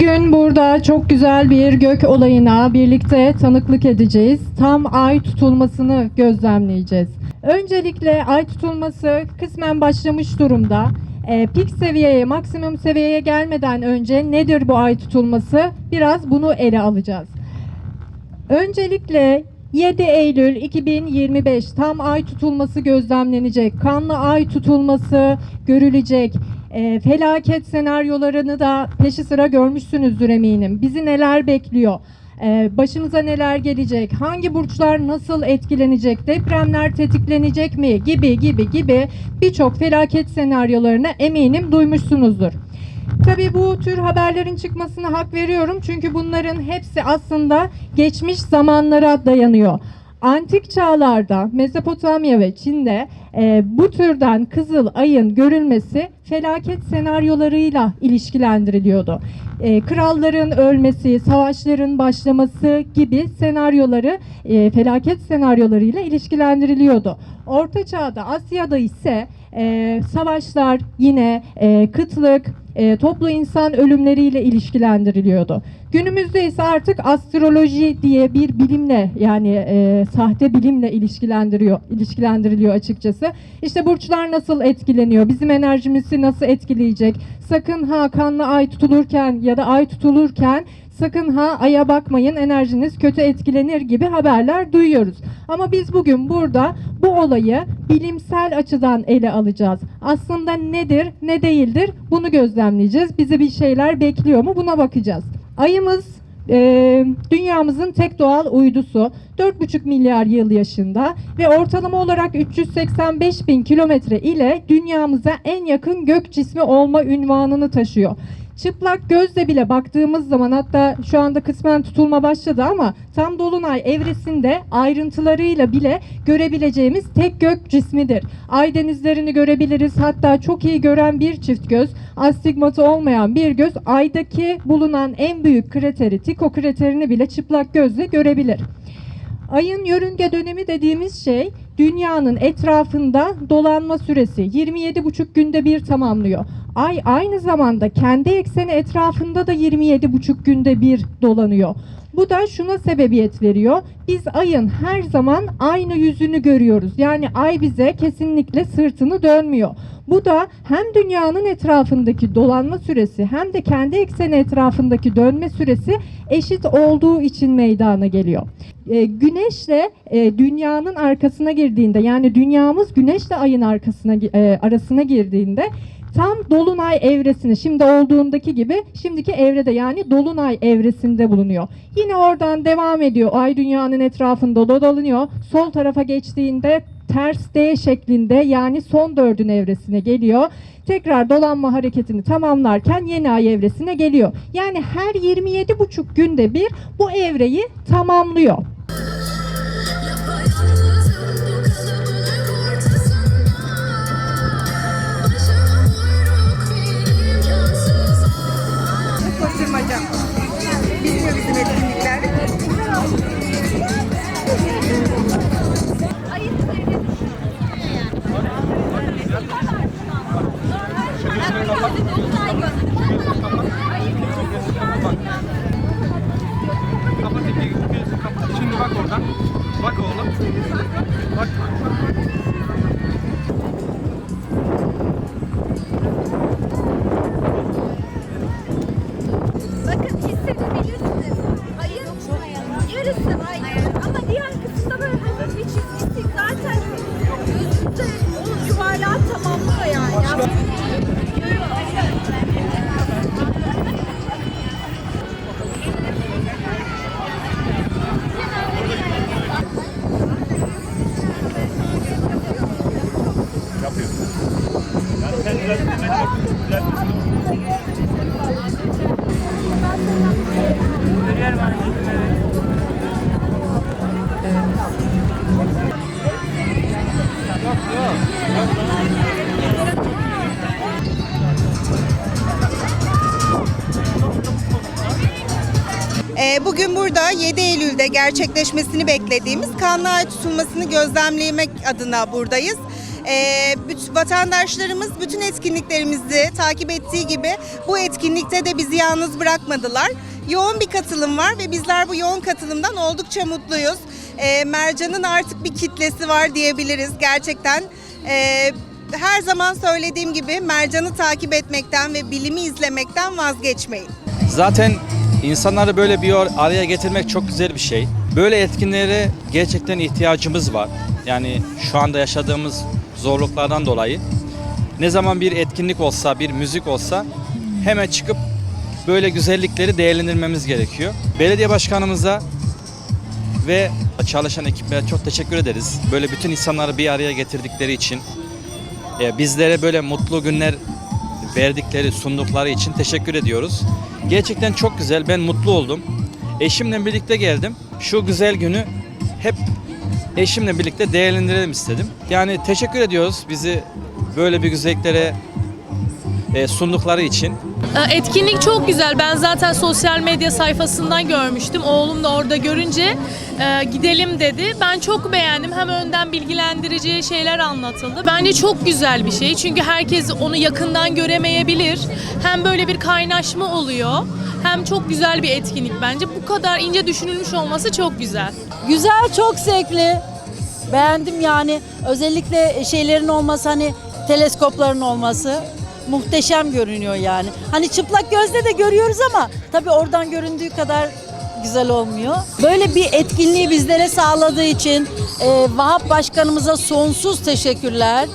Bugün burada çok güzel bir gök olayına birlikte tanıklık edeceğiz. Tam ay tutulmasını gözlemleyeceğiz. Öncelikle ay tutulması kısmen başlamış durumda. Ee, pik seviyeye, maksimum seviyeye gelmeden önce nedir bu ay tutulması? Biraz bunu ele alacağız. Öncelikle 7 Eylül 2025 tam ay tutulması gözlemlenecek. Kanlı ay tutulması görülecek. E, felaket senaryolarını da peşi sıra görmüşsünüzdür eminim. Bizi neler bekliyor? E, başımıza neler gelecek? Hangi burçlar nasıl etkilenecek? Depremler tetiklenecek mi? Gibi gibi gibi birçok felaket senaryolarını eminim duymuşsunuzdur. Tabii bu tür haberlerin çıkmasına hak veriyorum çünkü bunların hepsi aslında geçmiş zamanlara dayanıyor. Antik çağlarda Mezopotamya ve Çin'de e, bu türden kızıl ayın görülmesi felaket senaryolarıyla ilişkilendiriliyordu. E, kralların ölmesi, savaşların başlaması gibi senaryoları e, felaket senaryolarıyla ilişkilendiriliyordu. Orta Çağ'da Asya'da ise e, savaşlar yine e, kıtlık, e, toplu insan ölümleriyle ilişkilendiriliyordu. Günümüzde ise artık astroloji diye bir bilimle yani e, sahte bilimle ilişkilendiriyor, ilişkilendiriliyor açıkçası. İşte burçlar nasıl etkileniyor, bizim nasıl etkileyecek? Sakın ha kanlı ay tutulurken ya da ay tutulurken sakın ha aya bakmayın enerjiniz kötü etkilenir gibi haberler duyuyoruz. Ama biz bugün burada bu olayı bilimsel açıdan ele alacağız. Aslında nedir, ne değildir bunu gözlemleyeceğiz. Bizi bir şeyler bekliyor mu buna bakacağız. Ayımız e, dünyamızın tek doğal uydusu 4,5 milyar yıl yaşında ve ortalama olarak 385 bin kilometre ile dünyamıza en yakın gök cismi olma ünvanını taşıyor. Çıplak gözle bile baktığımız zaman hatta şu anda kısmen tutulma başladı ama tam dolunay evresinde ayrıntılarıyla bile görebileceğimiz tek gök cismidir. Ay denizlerini görebiliriz. Hatta çok iyi gören bir çift göz, astigmatı olmayan bir göz aydaki bulunan en büyük krateri Tycho kraterini bile çıplak gözle görebilir. Ayın yörünge dönemi dediğimiz şey dünyanın etrafında dolanma süresi 27,5 günde bir tamamlıyor. Ay aynı zamanda kendi ekseni etrafında da 27,5 günde bir dolanıyor. Bu da şuna sebebiyet veriyor. Biz ayın her zaman aynı yüzünü görüyoruz. Yani ay bize kesinlikle sırtını dönmüyor. Bu da hem dünyanın etrafındaki dolanma süresi hem de kendi ekseni etrafındaki dönme süresi eşit olduğu için meydana geliyor. E, güneşle e, dünyanın arkasına girdiğinde yani dünyamız güneşle ayın arkasına e, arasına girdiğinde tam dolunay evresini şimdi olduğundaki gibi şimdiki evrede yani dolunay evresinde bulunuyor. Yine oradan devam ediyor. Ay dünyanın etrafında dolanıyor. Sol tarafa geçtiğinde ters D şeklinde yani son dördün evresine geliyor. Tekrar dolanma hareketini tamamlarken yeni ay evresine geliyor. Yani her 27,5 günde bir bu evreyi tamamlıyor. ¡Vamos! Bugün burada 7 Eylül'de gerçekleşmesini beklediğimiz kanlı ay tutulmasını gözlemlemek adına buradayız. Ee, büt- vatandaşlarımız bütün etkinliklerimizi takip ettiği gibi bu etkinlikte de bizi yalnız bırakmadılar. Yoğun bir katılım var ve bizler bu yoğun katılımdan oldukça mutluyuz. Ee, Mercan'ın artık bir kitlesi var diyebiliriz gerçekten. Ee, her zaman söylediğim gibi Mercan'ı takip etmekten ve bilimi izlemekten vazgeçmeyin. Zaten insanları böyle bir araya getirmek çok güzel bir şey. Böyle etkinliklere gerçekten ihtiyacımız var. Yani şu anda yaşadığımız zorluklardan dolayı ne zaman bir etkinlik olsa, bir müzik olsa hemen çıkıp böyle güzellikleri değerlendirmemiz gerekiyor. Belediye başkanımıza ve çalışan ekiplere çok teşekkür ederiz. Böyle bütün insanları bir araya getirdikleri için, e, bizlere böyle mutlu günler verdikleri, sundukları için teşekkür ediyoruz. Gerçekten çok güzel. Ben mutlu oldum. Eşimle birlikte geldim. Şu güzel günü hep eşimle birlikte değerlendirelim istedim. Yani teşekkür ediyoruz bizi böyle bir güzelliklere e, sundukları için. Ee, Etkinlik çok güzel. Ben zaten sosyal medya sayfasından görmüştüm. Oğlum da orada görünce e, gidelim dedi. Ben çok beğendim. Hem önden bilgilendirici şeyler anlatıldı. Bence çok güzel bir şey. Çünkü herkes onu yakından göremeyebilir. Hem böyle bir kaynaşma oluyor. Hem çok güzel bir etkinlik bence. Bu kadar ince düşünülmüş olması çok güzel. Güzel, çok zevkli. Beğendim yani. Özellikle şeylerin olması hani teleskopların olması muhteşem görünüyor yani. Hani çıplak gözle de görüyoruz ama tabii oradan göründüğü kadar güzel olmuyor. Böyle bir etkinliği bizlere sağladığı için e, Vahap Başkanımıza sonsuz teşekkürler.